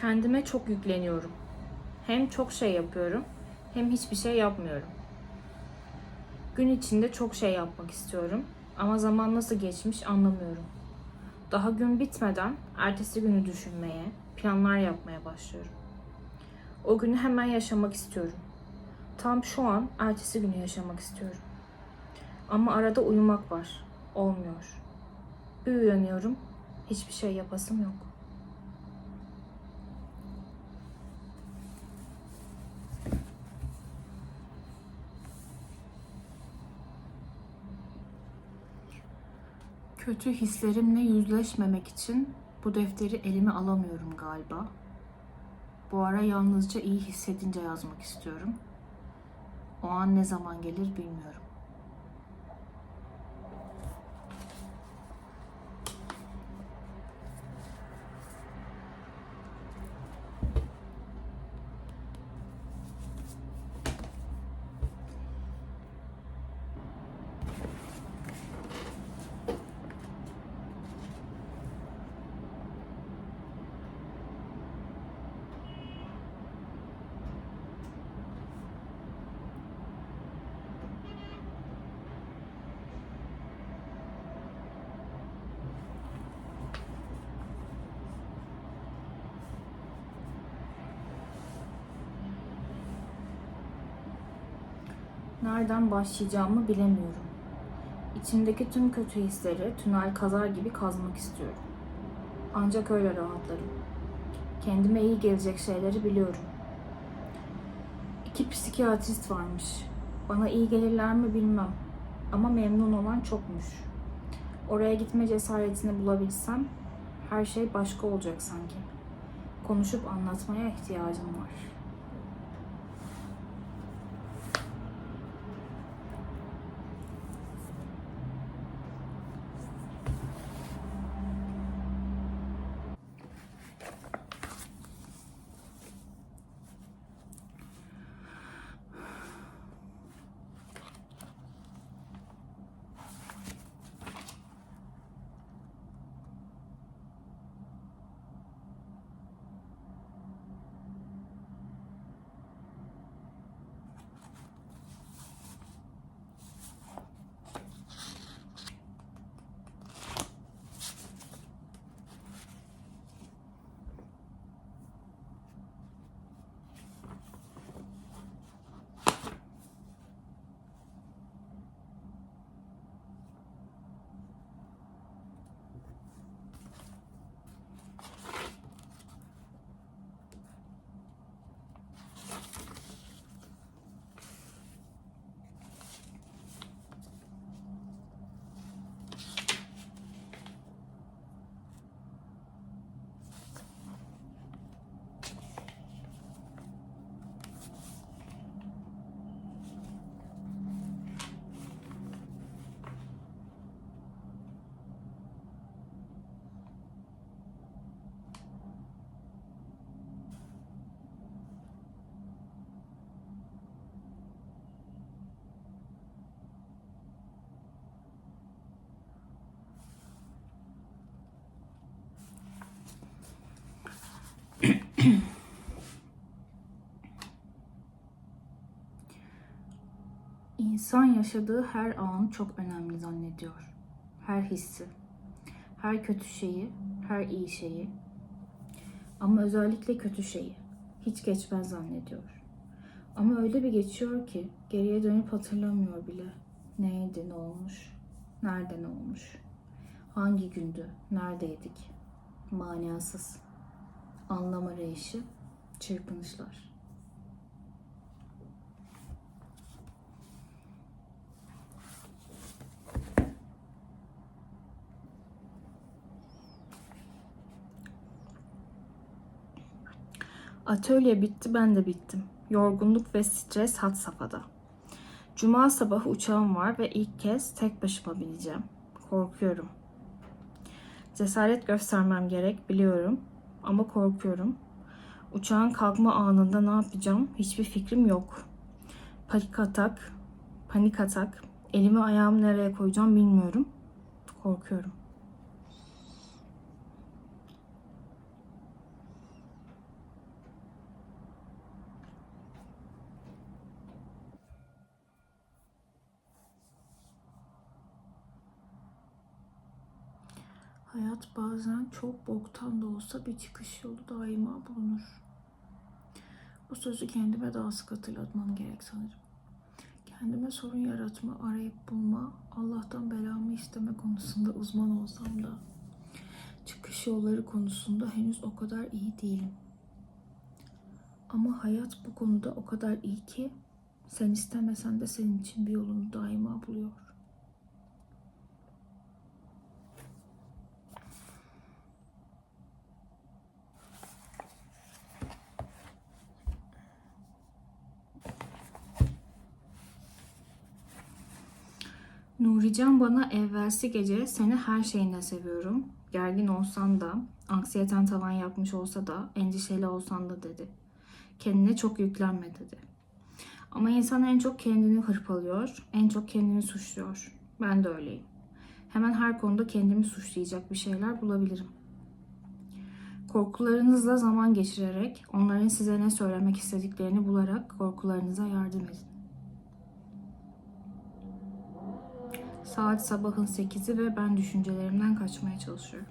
Kendime çok yükleniyorum. Hem çok şey yapıyorum hem hiçbir şey yapmıyorum. Gün içinde çok şey yapmak istiyorum ama zaman nasıl geçmiş anlamıyorum. Daha gün bitmeden ertesi günü düşünmeye, planlar yapmaya başlıyorum. O günü hemen yaşamak istiyorum. Tam şu an ertesi günü yaşamak istiyorum. Ama arada uyumak var. Olmuyor. Bir uyanıyorum, hiçbir şey yapasım yok. Kötü hislerimle yüzleşmemek için bu defteri elime alamıyorum galiba. Bu ara yalnızca iyi hissedince yazmak istiyorum. O an ne zaman gelir bilmiyorum. Nereden başlayacağımı bilemiyorum. İçimdeki tüm kötü hisleri tünel kazar gibi kazmak istiyorum. Ancak öyle rahatlarım. Kendime iyi gelecek şeyleri biliyorum. İki psikiyatrist varmış. Bana iyi gelirler mi bilmem. Ama memnun olan çokmuş. Oraya gitme cesaretini bulabilsem her şey başka olacak sanki. Konuşup anlatmaya ihtiyacım var. İnsan yaşadığı her anı çok önemli zannediyor. Her hissi, her kötü şeyi, her iyi şeyi. Ama özellikle kötü şeyi hiç geçmez zannediyor. Ama öyle bir geçiyor ki geriye dönüp hatırlamıyor bile. Neydi, ne olmuş, nerede ne olmuş, hangi gündü, neredeydik. Manasız. Anlam arayışı, çırpınışlar. Atölye bitti, ben de bittim. Yorgunluk ve stres had safhada. Cuma sabahı uçağım var ve ilk kez tek başıma bineceğim. Korkuyorum. Cesaret göstermem gerek biliyorum ama korkuyorum. Uçağın kalkma anında ne yapacağım hiçbir fikrim yok. Panik atak, panik atak. Elimi ayağımı nereye koyacağım bilmiyorum. Korkuyorum. Hayat bazen çok boktan da olsa bir çıkış yolu daima bulunur. Bu sözü kendime daha sık hatırlatmam gerek sanırım. Kendime sorun yaratma, arayıp bulma, Allah'tan belamı isteme konusunda uzman olsam da çıkış yolları konusunda henüz o kadar iyi değilim. Ama hayat bu konuda o kadar iyi ki sen istemesen de senin için bir yolunu daima buluyor. Nurican bana evvelsi gece seni her şeyinle seviyorum. Gergin olsan da, anksiyeten tavan yapmış olsa da, endişeli olsan da dedi. Kendine çok yüklenme dedi. Ama insan en çok kendini hırpalıyor, en çok kendini suçluyor. Ben de öyleyim. Hemen her konuda kendimi suçlayacak bir şeyler bulabilirim. Korkularınızla zaman geçirerek, onların size ne söylemek istediklerini bularak korkularınıza yardım edin. Saat sabahın 8'i ve ben düşüncelerimden kaçmaya çalışıyorum.